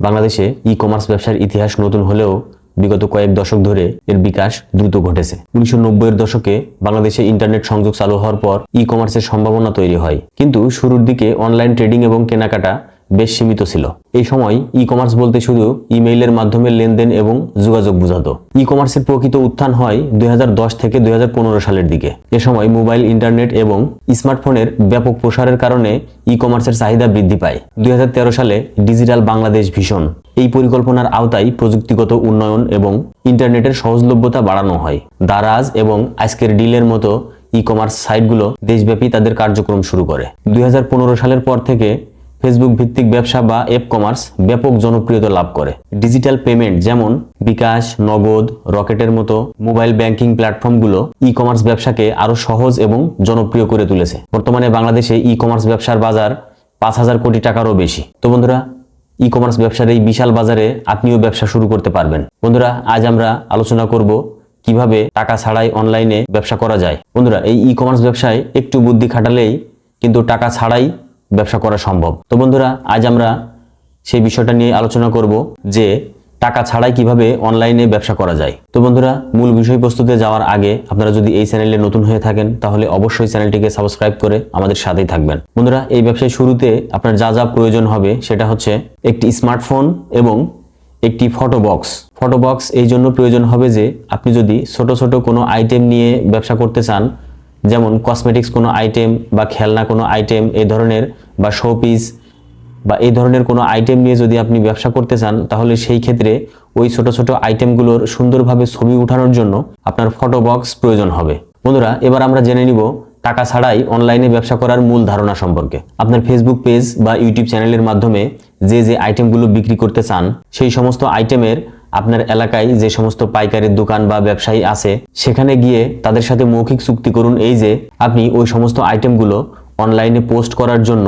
বাংলাদেশে e commerce ব্যবসার ইতিহাস নতুন হলেও বিগত কয়েক দশক ধরে এর বিকাশ দ্রুত ঘটেছে। উনিশশো নব্বইয়ের দশকে বাংলাদেশে ইন্টারনেট সংযোগ চালু হওয়ার পর ই কমার্সের সম্ভাবনা তৈরি হয়। কিন্তু শুরুর দিকে অনলাইন ট্রেডিং এবং কেনাকাটা বেশ সীমিত ছিল। এই সময় ই কমার্স বলতে শুধু ইমেইলের মাধ্যমে লেনদেন এবং যোগাযোগ বোঝাতো। ই কমার্সের প্রকৃত উত্থান হয় দুই হাজার দশ থেকে দু হাজার পনেরো সালের দিকে। এ সময় মোবাইল, ইন্টারনেট এবং স্মার্টফোনের ব্যাপক প্রসারের কারণে ই কমার্সের চাহিদা বৃদ্ধি পায়। দুই হাজার তেরো সালে ডিজিটাল বাংলাদেশ ভিশন এই পরিকল্পনার আওতায় প্রযুক্তিগত উন্নয়ন এবং ইন্টারনেটের সহজলভ্যতা বাড়ানো হয়। দারাজ এবং আজকের ডিলের মতো ই কমার্স সাইটগুলো দেশব্যাপী তাদের কার্যক্রম শুরু করে। দুই হাজার পনেরো সালের পর থেকে ফেসবুক ভিত্তিক ব্যবসা বা অ্যাপ কমার্স ব্যাপক জনপ্রিয়তা লাভ করে। ডিজিটাল পেমেন্ট যেমন বিকাশ, নগদ, রকেটের মতো মোবাইল ব্যাংকিং প্ল্যাটফর্মগুলো ই কমার্স ব্যবসাকে আরও সহজ এবং জনপ্রিয় করে তুলেছে। বর্তমানে বাংলাদেশে ই কমার্স ব্যবসার বাজার পাঁচ হাজার কোটি টাকারও বেশি। তো বন্ধুরা ই কমার্স ব্যবসার এই বিশাল বাজারে আপনিও ব্যবসা শুরু করতে পারবেন। বন্ধুরা, আজ আমরা আলোচনা করব কীভাবে টাকা ছাড়াই অনলাইনে ব্যবসা করা যায়। বন্ধুরা, এই ই কমার্স ব্যবসায় একটু বুদ্ধি খাটালেই কিন্তু টাকা ছাড়াই ব্যবসা করা সম্ভব। তো বন্ধুরা, আজ আমরা সেই বিষয়টা নিয়ে আলোচনা করব যে টাকা ছাড়াই কীভাবে অনলাইনে ব্যবসা করা যায়। তো বন্ধুরা, মূল বিষয়বস্তুতে যাওয়ার আগে আপনারা যদি এই চ্যানেলে নতুন হয়ে থাকেন, তাহলে অবশ্যই চ্যানেলটিকে সাবস্ক্রাইব করে আমাদের সাথেই থাকবেন। বন্ধুরা, এই ব্যবসায় শুরুতে আপনার যা যা প্রয়োজন হবে, সেটা হচ্ছে একটি স্মার্টফোন এবং একটি ফটো বক্স। ফটো বক্স এই জন্য প্রয়োজন হবে যে, আপনি যদি ছোট ছোট কোনো আইটেম নিয়ে ব্যবসা করতে চান যেমন কসমেটিক্স কোনো আইটেম বা খেলনা কোনো আইটেম এই ধরনের বা শোপিস বা এই ধরনের কোনো আইটেম নিয়ে যদি আপনি ব্যবসা করতে চান, তাহলে সেই ক্ষেত্রে ওই ছোট ছোট আইটেমগুলোর সুন্দরভাবে ছবি উঠানোর জন্য আপনার ফটো বক্স প্রয়োজন হবে। বন্ধুরা, এবার আমরা জেনে নিব টাকা ছাড়াই অনলাইনে ব্যবসা করার মূল ধারণা সম্পর্কে। আপনার ফেসবুক পেজ বা ইউটিউব চ্যানেলের মাধ্যমে যে যে আইটেমগুলো বিক্রি করতে চান, সেই সমস্ত আইটেমের আপনার এলাকায় যে সমস্ত পাইকারের দোকান বা ব্যবসায়ী আছে, সেখানে গিয়ে তাদের সাথে মৌখিক চুক্তি করুন এই যে, আপনি ওই সমস্ত আইটেমগুলো অনলাইনে পোস্ট করার জন্য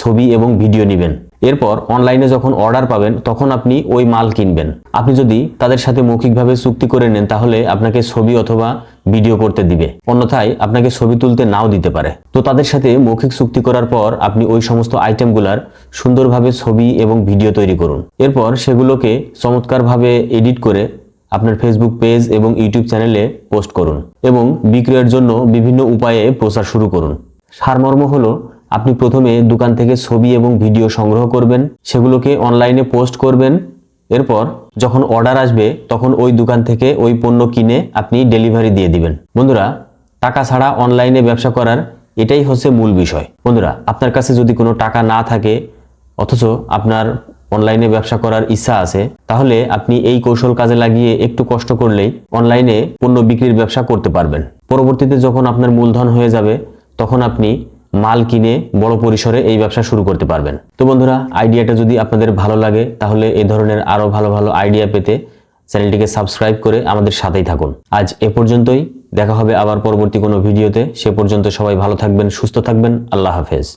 ছবি এবং ভিডিও নেবেন। এরপর অনলাইনে যখন অর্ডার পাবেন, তখন আপনি ওই মাল কিনবেন। আপনি যদি তাদের সাথে মৌখিকভাবে চুক্তি করে নেন, তাহলে আপনাকে ছবি অথবা ভিডিও করতে দিবে। অন্যথায় আপনাকে ছবি তুলতে নাও দিতে পারে। তো তাদের সাথে মৌখিক চুক্তি করার পর আপনি ওই সমস্ত আইটেমগুলার সুন্দরভাবে ছবি এবং ভিডিও তৈরি করুন। এরপর সেগুলোকে চমৎকারভাবে এডিট করে আপনার ফেসবুক পেজ এবং ইউটিউব চ্যানেলে পোস্ট করুন এবং বিক্রয়ের জন্য বিভিন্ন উপায়ে প্রচার শুরু করুন। সারমর্ম হলো, আপনি প্রথমে দোকান থেকে ছবি এবং ভিডিও সংগ্রহ করবেন, সেগুলোকে অনলাইনে পোস্ট করবেন, এরপর যখন অর্ডার আসবে, তখন ওই দোকান থেকে ওই পণ্য কিনে আপনি ডেলিভারি দিয়ে দিবেন। বন্ধুরা, টাকা ছাড়া অনলাইনে ব্যবসা করার এটাই হচ্ছে মূল বিষয়। বন্ধুরা, আপনার কাছে যদি কোনো টাকা না থাকে, অথচ আপনার অনলাইনে ব্যবসা করার ইচ্ছা আছে, তাহলে আপনি এই কৌশল কাজে লাগিয়ে একটু কষ্ট করলেই অনলাইনে পণ্য বিক্রির ব্যবসা করতে পারবেন। পরবর্তীতে যখন আপনার মূলধন হয়ে যাবে, তখন আপনি মাল কিনে বড় পরিসরে এই ব্যবসা শুরু করতে পারবেন। তো বন্ধুরা, আইডিয়াটা যদি আপনাদের ভালো লাগে, তাহলে এই ধরনের আরও ভালো ভালো আইডিয়া পেতে চ্যানেলটিকে সাবস্ক্রাইব করে আমাদের সাথেই থাকুন। আজ এ পর্যন্তই। দেখা হবে আবার পরবর্তী কোনো ভিডিওতে। সে পর্যন্ত সবাই ভালো থাকবেন, সুস্থ থাকবেন। আল্লাহ হাফেজ।